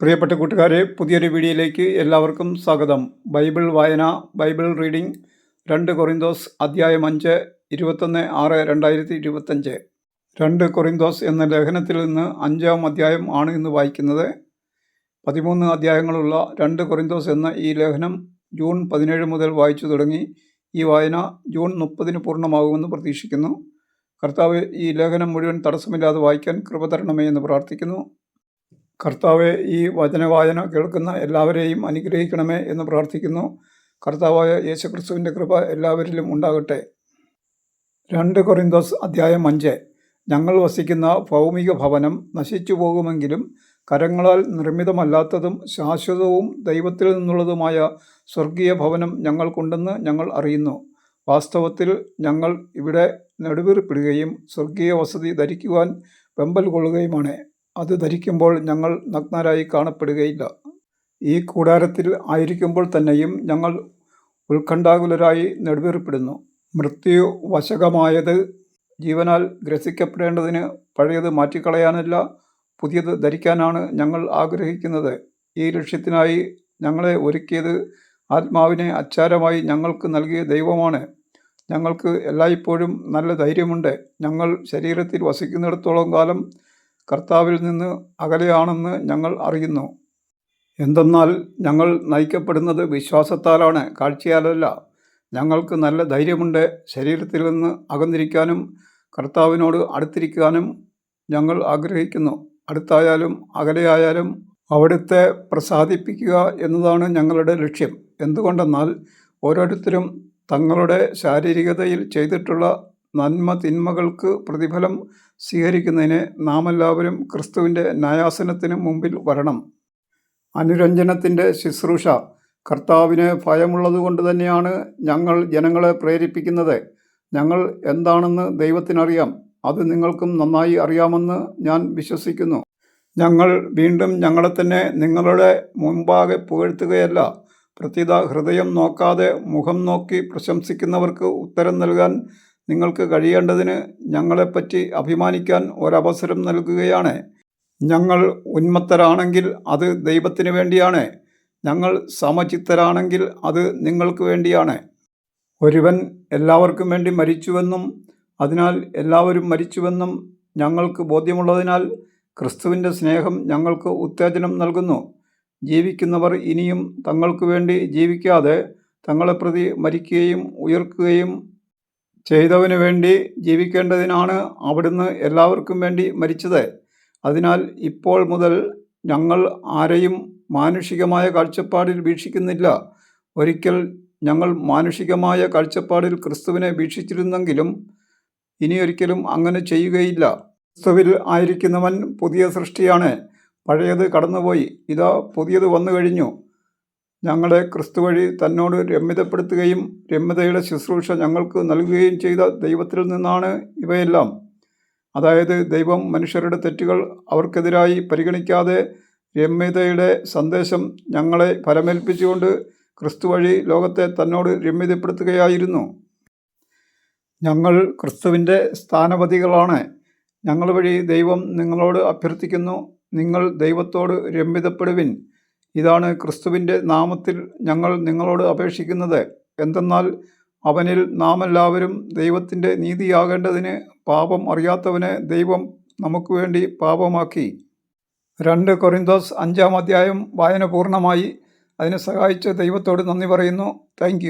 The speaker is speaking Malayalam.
പ്രിയപ്പെട്ട കൂട്ടുകാരെ പുതിയൊരു വീഡിയോയിലേക്ക് എല്ലാവർക്കും സ്വാഗതം. ബൈബിൾ വായന ബൈബിൾ റീഡിംഗ് രണ്ട് കൊറിന്തോസ് അധ്യായം അഞ്ച് ഇരുപത്തൊന്ന് ആറ് രണ്ടായിരത്തി ഇരുപത്തഞ്ച്. രണ്ട് കൊറിന്തോസ് എന്ന ലേഖനത്തിൽ നിന്ന് അഞ്ചാം അധ്യായം ആണ് ഇന്ന് വായിക്കുന്നത്. പതിമൂന്ന് അധ്യായങ്ങളുള്ള രണ്ട് കൊറിന്തോസ് എന്ന ഈ ലേഖനം ജൂൺ പതിനേഴ് മുതൽ വായിച്ചു തുടങ്ങി. ഈ വായന ജൂൺ മുപ്പതിന് പൂർണമാകുമെന്ന് പ്രതീക്ഷിക്കുന്നു. കർത്താവ് ഈ ലേഖനം മുഴുവൻ തടസ്സമില്ലാതെ വായിക്കാൻ കൃപ തരണമേ എന്ന് പ്രാർത്ഥിക്കുന്നു. കർത്താവെ ഈ വചനവായന കേൾക്കുന്ന എല്ലാവരെയും അനുഗ്രഹിക്കണമേ എന്ന് പ്രാർത്ഥിക്കുന്നു. കർത്താവായ യേശുക്രിസ്തുവിന്റെ കൃപ എല്ലാവരിലും ഉണ്ടാകട്ടെ. രണ്ട് കൊറിന്തോസ് അധ്യായം അഞ്ച്. ഞങ്ങൾ വസിക്കുന്ന ഭൗമിക ഭവനം നശിച്ചു പോകുമെങ്കിലും കരങ്ങളാൽ നിർമ്മിതമല്ലാത്തതും ശാശ്വതവും ദൈവത്തിൽ നിന്നുള്ളതുമായ സ്വർഗീയ ഭവനം ഞങ്ങൾക്കുണ്ടെന്ന് ഞങ്ങൾ അറിയുന്നു. വാസ്തവത്തിൽ ഞങ്ങൾ ഇവിടെ നെടുവീർപ്പിടുകയും സ്വർഗീയ വസതി ധരിക്കുവാൻ വെമ്പൽ കൊള്ളുകയുമാണ്. അത് ധരിക്കുമ്പോൾ ഞങ്ങൾ നഗ്നരായി കാണപ്പെടുകയില്ല. ഈ കൂടാരത്തിൽ ആയിരിക്കുമ്പോൾ തന്നെയും ഞങ്ങൾ ഉത്കണ്ഠാകുലരായി നെടുവേർപ്പെടുന്നു. മൃത്യു വശകമായത് ജീവനാൽ ഗ്രസിക്കപ്പെടേണ്ടതിന് പഴയത് മാറ്റിക്കളയാനല്ല പുതിയത് ധരിക്കാനാണ് ഞങ്ങൾ ആഗ്രഹിക്കുന്നത്. ഈ ലക്ഷ്യത്തിനായി ഞങ്ങളെ ഒരുക്കിയത് ആത്മാവിനെ അച്ചാരമായി ഞങ്ങൾക്ക് നൽകിയ ദൈവമാണ്. ഞങ്ങൾക്ക് എല്ലായ്പ്പോഴും നല്ല ധൈര്യമുണ്ട്. ഞങ്ങൾ ശരീരത്തിൽ വസിക്കുന്നിടത്തോളം കാലം കർത്താവിൽ നിന്ന് അകലെയാണെന്ന് ഞങ്ങൾ അറിയുന്നു. എന്തെന്നാൽ ഞങ്ങൾ നയിക്കപ്പെടുന്നത് വിശ്വാസത്താലാണ് കാഴ്ചയാലല്ല. ഞങ്ങൾക്ക് നല്ല ധൈര്യമുണ്ട്. ശരീരത്തിൽ നിന്ന് അകന്നിരിക്കാനും കർത്താവിനോട് അടുത്തിരിക്കാനും ഞങ്ങൾ ആഗ്രഹിക്കുന്നു. അടുത്തായാലും അകലെയായാലും അവിടുത്തെ പ്രസാദിപ്പിക്കുക എന്നതാണ് ഞങ്ങളുടെ ലക്ഷ്യം. എന്തുകൊണ്ടെന്നാൽ ഓരോരുത്തരും തങ്ങളുടെ ശാരീരികതയിൽ ചെയ്തിട്ടുള്ള നന്മ തിന്മകൾക്ക് പ്രതിഫലം സ്വീകരിക്കുന്നതിന് നാം എല്ലാവരും ക്രിസ്തുവിന്റെ ന്യായാസനത്തിന് മുമ്പിൽ വരണം. അനുരഞ്ജനത്തിന്റെ ശുശ്രൂഷ കർത്താവിന് ഭയമുള്ളതുകൊണ്ട് തന്നെയാണ് ഞങ്ങൾ ജനങ്ങളെ പ്രേരിപ്പിക്കുന്നത്. ഞങ്ങൾ എന്താണെന്ന് ദൈവത്തിനറിയാം. അത് നിങ്ങൾക്കും നന്നായി അറിയാമെന്ന് ഞാൻ വിശ്വസിക്കുന്നു. ഞങ്ങൾ വീണ്ടും ഞങ്ങളെ തന്നെ നിങ്ങളുടെ മുമ്പാകെ പുകഴ്ത്തുകയല്ല. പ്രത്യേക ഹൃദയം നോക്കാതെ മുഖം നോക്കി പ്രശംസിക്കുന്നവർക്ക് ഉത്തരം നൽകാൻ നിങ്ങൾക്ക് കഴിയേണ്ടതിന് ഞങ്ങളെപ്പറ്റി അഭിമാനിക്കാൻ ഒരവസരം നൽകുകയാണ്. ഞങ്ങൾ ഉന്മത്തരാണെങ്കിൽ അത് ദൈവത്തിന് വേണ്ടിയാണ്. ഞങ്ങൾ സമചിത്തരാണെങ്കിൽ അത് നിങ്ങൾക്ക് വേണ്ടിയാണ്. ഒരുവൻ എല്ലാവർക്കും വേണ്ടി മരിച്ചുവെന്നും അതിനാൽ എല്ലാവരും മരിച്ചുവെന്നും ഞങ്ങൾക്ക് ബോധ്യമുള്ളതിനാൽ ക്രിസ്തുവിന്റെ സ്നേഹം ഞങ്ങൾക്ക് ഉത്തേജനം നൽകുന്നു. ജീവിക്കുന്നവർ ഇനിയും തങ്ങൾക്ക് വേണ്ടി ജീവിക്കാതെ തങ്ങളെ പ്രതി മരിക്കുകയും ഉയർക്കുകയും ചെയ്തവന് വേണ്ടി ജീവിക്കേണ്ടതിനാണ് അവിടുന്ന് എല്ലാവർക്കും വേണ്ടി മരിച്ചത്. അതിനാൽ ഇപ്പോൾ മുതൽ ഞങ്ങൾ ആരെയും മാനുഷികമായ കാഴ്ചപ്പാടിൽ വീക്ഷിക്കുന്നില്ല. ഒരിക്കൽ ഞങ്ങൾ മാനുഷികമായ കാഴ്ചപ്പാടിൽ ക്രിസ്തുവിനെ വീക്ഷിച്ചിരുന്നെങ്കിലും ഇനിയൊരിക്കലും അങ്ങനെ ചെയ്യുകയില്ല. ക്രിസ്തുവിൽ ആയിരിക്കുന്നവൻ പുതിയ സൃഷ്ടിയാണ്. പഴയത് കടന്നുപോയി. ഇതാ പുതിയത് വന്നു കഴിഞ്ഞു ഞങ്ങളെ ക്രിസ്തു വഴി തന്നോട് രമ്യതപ്പെടുത്തുകയും രമ്യതയുടെ ശുശ്രൂഷ ഞങ്ങൾക്ക് നൽകുകയും ചെയ്ത ദൈവത്തിൽ നിന്നാണ് ഇവയെല്ലാം. അതായത് ദൈവം മനുഷ്യരുടെ തെറ്റുകൾ അവർക്കെതിരായി പരിഗണിക്കാതെ രമ്യതയുടെ സന്ദേശം ഞങ്ങളെ ഫലമേൽപ്പിച്ചുകൊണ്ട് ക്രിസ്തു വഴി ലോകത്തെ തന്നോട് രമ്യതപ്പെടുത്തുകയായിരുന്നു. ഞങ്ങൾ ക്രിസ്തുവിന്റെ സ്ഥാനപതികളാണ്. ഞങ്ങൾ വഴി ദൈവം നിങ്ങളോട് അഭ്യർത്ഥിക്കുന്നു. നിങ്ങൾ ദൈവത്തോട് രമ്യതപ്പെടുവിൻ. ഇതാണ് ക്രിസ്തുവിന്റെ നാമത്തിൽ ഞങ്ങൾ നിങ്ങളോട് അപേക്ഷിക്കുന്നത്. എന്തെന്നാൽ അവനിൽ നാം എല്ലാവരും ദൈവത്തിന്റെ നീതിയാകേണ്ടതിന് പാപം അറിയാത്തവനെ ദൈവം നമുക്ക് വേണ്ടി പാപമാക്കി. രണ്ട് കൊറിന്തോസ് അഞ്ചാം അധ്യായം വായന പൂർണമായി. അതിനെ സഹായിച്ച ദൈവത്തോട് നന്ദി പറയുന്നു. താങ്ക്